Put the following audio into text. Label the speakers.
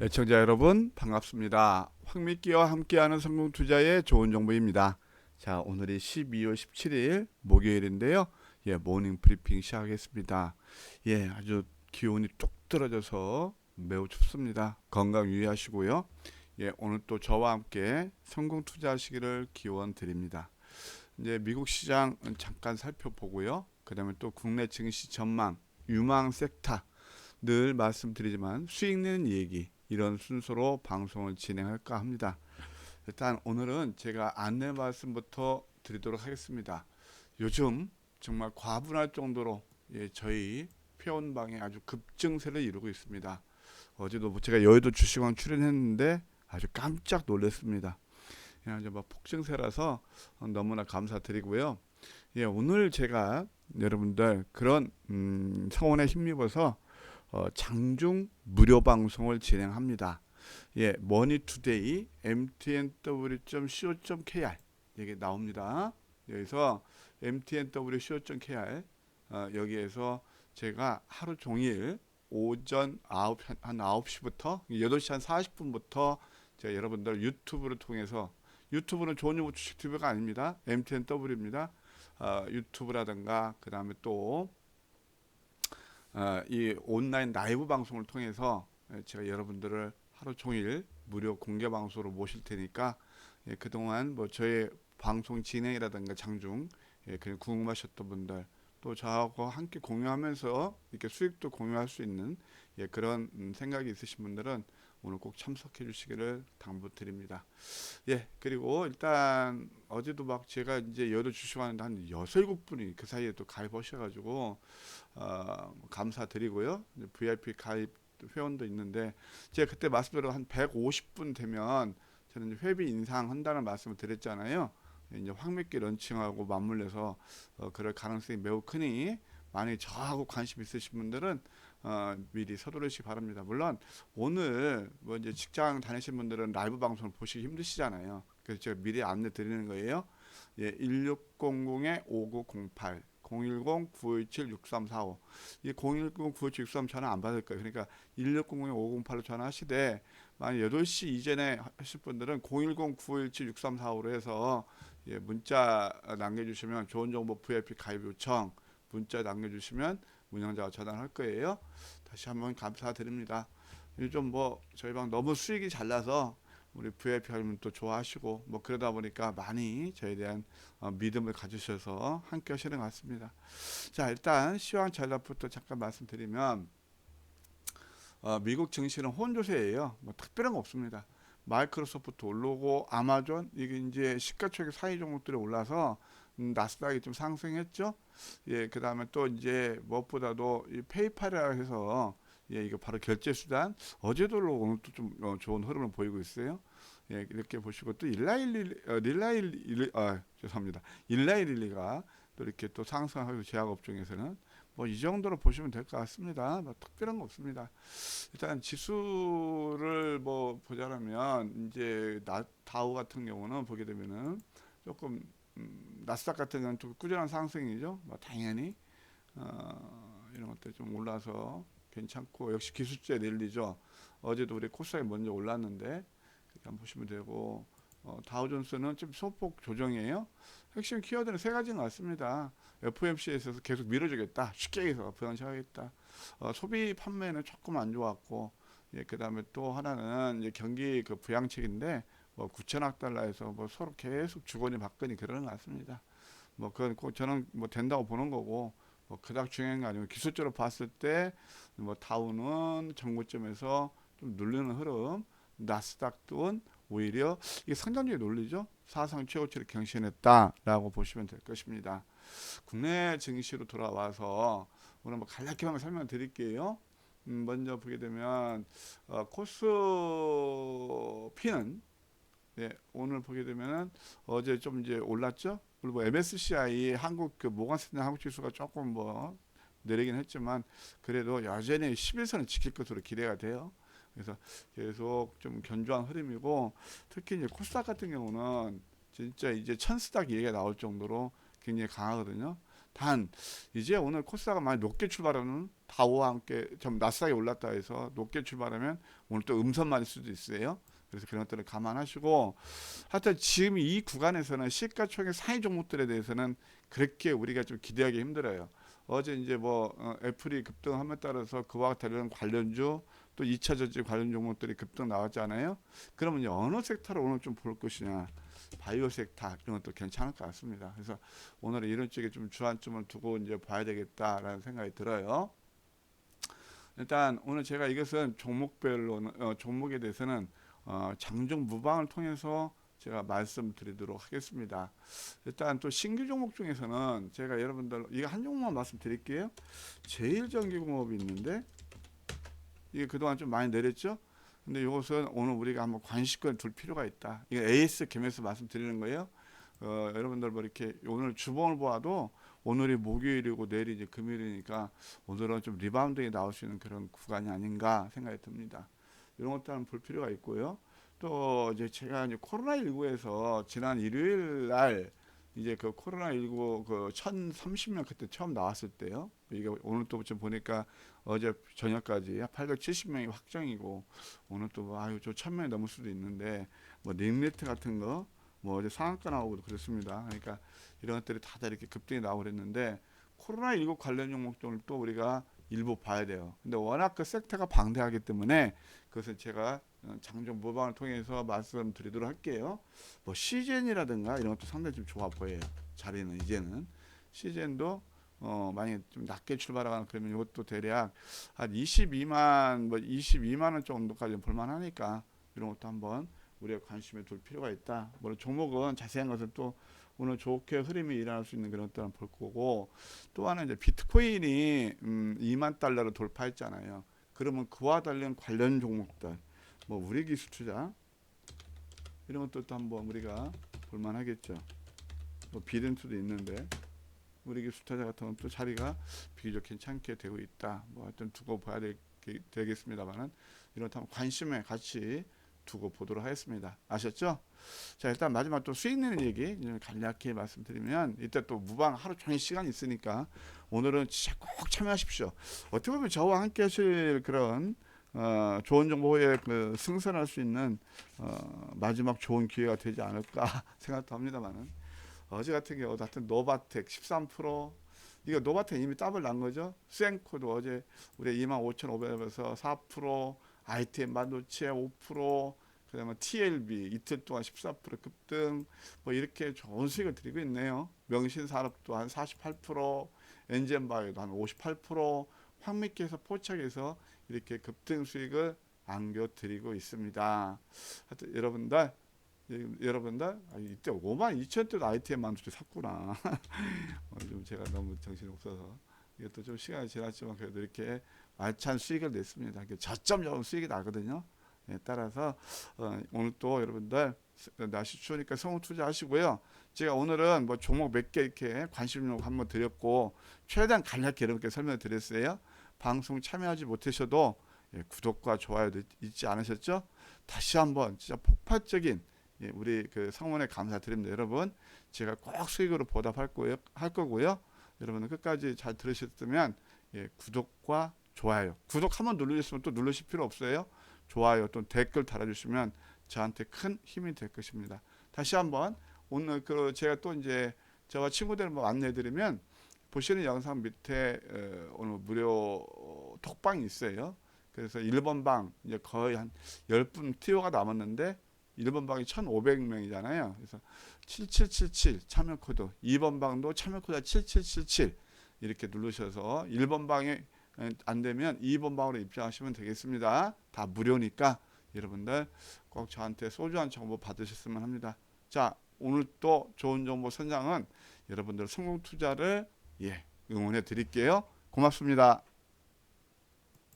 Speaker 1: 애청자 여러분 반갑습니다. 황미끼와 함께하는 성공 투자의 좋은 정보입니다. 자 오늘이 12월 17일 목요일인데요. 예 모닝 브리핑 시작하겠습니다. 예 아주 기온이 뚝 떨어져서 매우 춥습니다. 건강 유의하시고요. 예 오늘 또 저와 함께 성공 투자하시기를 기원 드립니다. 이제 미국 시장 잠깐 살펴보고요. 그다음에 또 국내 증시 전망, 유망 섹터 늘 말씀드리지만 수익 내는 얘기 이런 순서로 방송을 진행할까 합니다. 일단 오늘은 제가 안내 말씀부터 드리도록 하겠습니다. 요즘 정말 과분할 정도로 예, 저희 회원방에 아주 급증세를 이루고 있습니다. 어제도 뭐 제가 여의도 주식왕 출연했는데 아주 깜짝 놀랐습니다. 예, 아주 뭐 폭증세라서 너무나 감사드리고요. 예, 오늘 제가 여러분들 그런 음, 성원에 힘입어서 어, 장중 무료 방송을 진행합니다. 예, 머니투데이 mtnw.co.kr 이게 나옵니다. 여기서 mtnw.co.kr 어, 여기에서 제가 하루 종일 오전 9, 한 9시부터 8시 한 40분부터 제가 여러분들 유튜브를 통해서 유튜브는 좋은 정보 주식 TV가 아닙니다. MTNW입니다. 어, 유튜브라든가 그 다음에 또 어, 이 온라인 라이브 방송을 통해서 예, 제가 여러분들을 하루 종일 무료 공개 방송으로 모실 테니까 예, 그동안 뭐 저의 방송 진행이라든가 장중 예, 그냥 궁금하셨던 분들 또 저하고 함께 공유하면서 이렇게 수익도 공유할 수 있는 예, 그런 음, 생각이 있으신 분들은 오늘 꼭 참석해 주시기를 당부드립니다. 예, 그리고 일단 어제도 막 제가 이제 여도 주시하는데 한 여섯 일곱 분이 그 사이에 또 가입하셔가지고 어, 감사드리고요. VIP 가입 회원도 있는데 제가 그때 말씀드린 한 150분 되면 저는 회비 인상한다는 말씀을 드렸잖아요. 이제 황미끼 런칭하고 맞물려서 어, 그럴 가능성이 매우 크니 만약 저하고 관심 있으신 분들은 어, 미리 서두르시기 바랍니다. 물론 오늘 뭐 이제 직장 다니신 분들은 라이브 방송을 보시기 힘드시잖아요. 그래서 제가 미리 안내 드리는 거예요. 예, 1600에 5908 010-917-6345. 이 010-917-63 전화 안 받을 거예요. 그러니까 1600-508로 전화하시되 만약 8시 이전에 하실 분들은 010-917-6345로 해서 예, 문자 남겨주시면 좋은 정보 VIP 가입 요청 문자 남겨주시면 운영자가 전화를 할 거예요. 다시 한번 감사드립니다. 요즘 뭐 저희 방 너무 수익이 잘 나서 우리 또 좋아하시고 뭐 그러다 보니까 많이 저에 대한 어, 믿음을 가지셔서 함께 하시는 것 같습니다. 자 일단 시황 전략부터 잠깐 말씀드리면 어, 미국 증시는 혼조세예요. 뭐 특별한 거 없습니다. 마이크로소프트 올라오고 아마존 이게 이제 시가총액 사이 종목들이 올라서 음, 나스닥이 좀 상승했죠. 예, 그 다음에 또 이제 무엇보다도 이 페이팔이라 해서 예, 이거 바로 결제 수단 어제도 오늘 또좀 어, 좋은 흐름을 보이고 있어요. 예, 이렇게 보시고 또 일라일리 어, 릴라일리 아 죄송합니다. 일라일리가 또 이렇게 또 상승하고 제약 업종에서는 뭐 이 정도로 보시면 될 것 같습니다. 뭐 특별한 거 없습니다. 일단 지수를 뭐 보자면 이제 나, 다우 같은 경우는 보게 되면은 조금 음, 나스닥 같은 경우는 좀 꾸준한 상승이죠. 뭐 당연히 어, 이런 것들 좀 올라서 괜찮고 역시 기술주의 랠리죠. 어제도 우리 코스닥이 먼저 올랐는데 그렇게 한번 보시면 되고 어, 다우존스는 좀 소폭 조정이에요. 핵심 키워드는 세 가지인 것 같습니다. FOMC에 있어서 계속 밀어주겠다. 쉽게 해서 부양시하겠다. 어, 소비 판매는 조금 안 좋았고 예, 그다음에 또 하나는 이제 경기 그 부양책인데 뭐 9천억 달러에서 뭐 서로 계속 주거니 받거니 그러는 것 같습니다. 뭐 그건 꼭 저는 뭐 된다고 보는 거고 뭐 그닥 중요한 거 아니고 기술적으로 봤을 때 뭐 다우는 정고점에서 좀 눌리는 흐름, 나스닥은 오히려 이게 상장주의 논리죠. 사상 최고치를 경신했다라고 보시면 될 것입니다. 국내 증시로 돌아와서 오늘 뭐 간략히만 설명드릴게요. 음, 먼저 보게 되면 어, 코스피는 네, 오늘 보게 되면은 어제 좀 이제 올랐죠. 그리고 뭐 MSCI 한국 그 모건스탠 한국 지수가 조금 뭐 내리긴 했지만 그래도 여전히 11선을 지킬 것으로 기대가 돼요. 그래서 계속 좀 견조한 흐름이고 특히 이제 코스닥 같은 경우는 진짜 이제 천스닥 얘기가 나올 정도로 굉장히 강하거든요. 단 이제 오늘 코스닥가 많이 높게 출발하는 다우와 함께 좀 나스닥이 올랐다 해서 높게 출발하면 오늘 또 음선만일 수도 있어요. 그래서 그런 것들을 감안하시고 하여튼 지금 이 구간에서는 시가총액 상위 종목들에 대해서는 그렇게 우리가 좀 기대하기 힘들어요. 어제 이제 뭐 어, 애플이 급등함에 따라서 그와 다른 관련주 또 2차 전지 관련 종목들이 급등 나왔잖아요. 그러면 이제 어느 섹터를 오늘 좀 볼 것이냐. 바이오 섹터 이런 것도 괜찮을 것 같습니다. 그래서 오늘은 이런 쪽에 좀 주안점을 두고 이제 봐야 되겠다라는 생각이 들어요. 일단 오늘 제가 이것은 종목별로 어, 종목에 대해서는 어, 장중 무방을 통해서 제가 말씀드리도록 하겠습니다. 일단 또 신규 종목 중에서는 제가 여러분들 이거 한 종목만 말씀드릴게요. 제일 전기공업이 있는데 이게 그동안 좀 많이 내렸죠. 근데 이것은 오늘 우리가 한번 관심권 둘 필요가 있다. 이거 AS 겸해서 말씀드리는 거예요. 어, 여러분들 뭐 이렇게 오늘 주봉을 보아도 오늘이 목요일이고 내일이 이제 금요일이니까 오늘은 좀 리바운딩이 나올 수 있는 그런 구간이 아닌가 생각이 듭니다. 이런 한번 볼 필요가 있고요. 또 이제 제가 이제 코로나 19에서 지난 일요일 날 이제 그 코로나 19 그 1,030명 그때 처음 나왔을 때요. 이게 오늘 또좀 보니까 어제 저녁까지 870명이 확정이고 오늘 또뭐 아유 저 1,000명이 넘을 수도 있는데 뭐 링레트 같은 거 뭐 어제 상한가 나오고 그렇습니다. 그러니까 이런 것들이 다들 이렇게 급등이 나오고 그랬는데 코로나 19 관련 종목들을 또 우리가 일부 봐야 돼요. 근데 워낙 그 섹터가 방대하기 때문에 그것은 제가 어, 장중 모방을 통해서 말씀드리도록 할게요. 뭐 시젠이라든가 이런 것도 상당히 좀 좋아 보여요. 자리는 이제는 시젠도 어 많이 좀 낮게 출발하거나 그러면 이것도 대략 한 22만 뭐 22만 원 정도까지 볼만하니까 이런 것도 한번 우리가 관심에 둘 필요가 있다. 물론 종목은 자세한 것은 또 오늘 좋게 흐름이 일어날 수 있는 그런 것들은 볼 거고 또 하나 이제 비트코인이 음 2만 달러를 돌파했잖아요. 그러면 그와 관련 관련 종목들 뭐 우리 기술 투자 이런 것도 또 한번 우리가 볼만하겠죠. 뭐 비den트도 있는데 우리 기술 투자 같은 건 또 자리가 비교적 괜찮게 되고 있다. 뭐 하여튼 두고 봐야 되, 되겠습니다만은 이런 관심에 같이 두고 보도록 하겠습니다. 아셨죠? 자 일단 마지막 또 수익 내는 얘기 좀 간략히 말씀드리면 이때 또 무방 하루 종일 시간이 있으니까 오늘은 진짜 꼭 참여하십시오. 어떻게 보면 저와 함께 하실 그런 어, 좋은 정보에 그 승선할 수 있는 어, 마지막 좋은 기회가 되지 않을까 생각도 합니다만은 어제 같은 경우 하여튼 노바텍 13% 이거 노바텍 이미 더블 난 거죠. 수행코도 어제 우리 25,500에서 4% ITM 반도체 5% 그다음에 TLB 이틀 동안 14% 급등 뭐 이렇게 좋은 수익을 드리고 있네요. 명신산업도 한 48%, 엔젠바이오도 한 58%, 황미께서 포착해서 이렇게 급등 수익을 안겨드리고 있습니다. 하여튼 여러분들 예, 여러분들 아, 이때 5만 2천 대도 ITM 만두대 샀구나. 어, 좀 제가 너무 정신이 없어서 이것도 좀 시간이 지났지만 그래도 이렇게 알찬 수익을 냈습니다. 저점 잡은 수익이 나거든요. 예, 따라서 어, 오늘 또 여러분들 날씨 추우니까 성우 투자하시고요. 제가 오늘은 뭐 종목 몇 개 이렇게 관심 종목 한번 드렸고 최대한 간략히 여러분께 설명을 드렸어요. 방송 참여하지 못하셔도 예, 구독과 좋아요 잊지 않으셨죠? 다시 한번 진짜 폭발적인 예, 우리 그 성원에 감사드립니다, 여러분. 제가 꼭 수익으로 보답할 거예요, 할 거고요. 여러분은 끝까지 잘 들으셨으면 예, 구독과 좋아요. 구독 한번 누르셨으면 또 누르실 필요 없어요. 좋아요 또 댓글 달아주시면 저한테 큰 힘이 될 것입니다. 다시 한번 오늘 그 제가 또 이제 저와 친구들 뭐 안내드리면 보시는 영상 밑에 어, 오늘 무료 톡방이 있어요. 그래서 1번 방 이제 거의 한 10분 티오가 남았는데 1번 방이 1,500명이잖아요. 그래서 7777 참여 코드, 2번 방도 참여 코드 7777 이렇게 누르셔서 1번 방에 안 되면 2번 방으로 입장하시면 되겠습니다. 다 무료니까 여러분들 꼭 저한테 소중한 정보 받으셨으면 합니다. 자, 오늘 또 좋은 정보 선장은 여러분들 성공 투자를 예, 응원해 드릴게요. 고맙습니다.